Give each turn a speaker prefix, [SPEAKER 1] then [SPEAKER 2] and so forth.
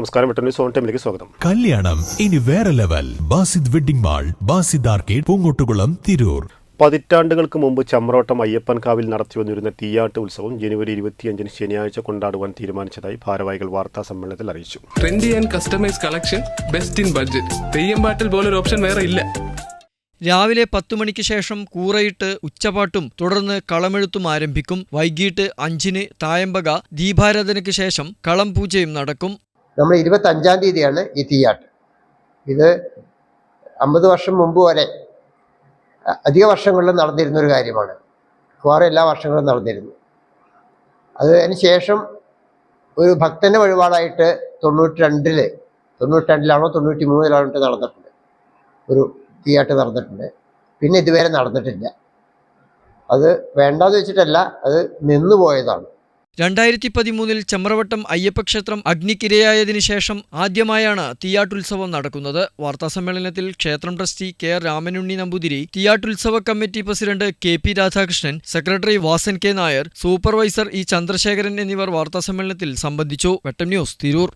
[SPEAKER 1] നമസ്കാരം വെട്ടൻ സോൺ ടൈമിലേക്ക് സ്വാഗതം.
[SPEAKER 2] കല്യാണം ഇനി വേറെ level. Basid wedding mall Basid arcade Poongottukulam Tirur.
[SPEAKER 1] പതിറ്റാണ്ടുകൾക്ക് മുമ്പ് ചമ്രോട്ടം അയ്യപ്പൻകാവിൽ നടത്തിവന്നിരുന്ന തീയാട്ട് ഉത്സവം ജനുവരി ഇരുപത്തിയഞ്ചിന് ശനിയാഴ്ച കൊണ്ടാടുവാൻ തീരുമാനിച്ചതായി ഭാരവാഹികൾ വാർത്താ സമ്മേളനത്തിൽ അറിയിച്ചു.
[SPEAKER 3] Trendy and customise collection best in budget Theyyam പാട്ടിൽ പോലൊരു ഓപ്ഷൻ വേറെ ഇല്ല.
[SPEAKER 4] രാവിലെ പത്തു മണിക്ക് ശേഷം കൂറയിട്ട് ഉച്ചപാട്ടും തുടർന്ന് കളമെഴുത്തും ആരംഭിക്കും. വൈകിട്ട് അഞ്ചിന് തായമ്പക ദീപാരാധനയ്ക്ക് ശേഷം കളം പൂജയും നടക്കും.
[SPEAKER 5] നമ്മൾ ഇരുപത്തി അഞ്ചാം തീയതിയാണ് ഈ തീയാട്ട്. ഇത് അമ്പത് വർഷം മുമ്പ് വരെ അധിക വർഷങ്ങളിൽ നടന്നിരുന്ന ഒരു കാര്യമാണ്. മിക്കവാറും എല്ലാ വർഷങ്ങളും നടന്നിരുന്നു. അത് അതിന് ശേഷം ഒരു ഭക്തന്റെ വഴിപാടായിട്ട് തൊണ്ണൂറ്റി രണ്ടിൽ തൊണ്ണൂറ്റി രണ്ടിലാണോ തൊണ്ണൂറ്റി മൂന്നിലാണോ നടന്നിട്ടുണ്ട്. ഒരു തീയാട്ട് നടന്നിട്ടുണ്ട്. പിന്നെ ഇതുവരെ നടന്നിട്ടില്ല. അത് വേണ്ടാന്ന് വെച്ചിട്ടല്ല അത് നിന്നുപോയതാണ്.
[SPEAKER 4] രണ്ടായിരത്തി പതിമൂന്നിൽ ചമ്രവട്ടം അയ്യപ്പക്ഷേത്രം അഗ്നിക്കിരയായതിനു ശേഷം ആദ്യമായാണ് തീയാട്ടുത്സവം നടക്കുന്നത്. വാർത്താസമ്മേളനത്തിൽ ക്ഷേത്രം trustee K Ramanunni Namboothiri തീയാട്ടുത്സവ committee president K P Radhakrishnan secretary Vasan K Nair supervisor E Chandrasekharan എന്നിവർ വാർത്താസമ്മേളനത്തിൽ സംബന്ധിച്ചു. വെട്ടം ന്യൂസ് തിരൂർ.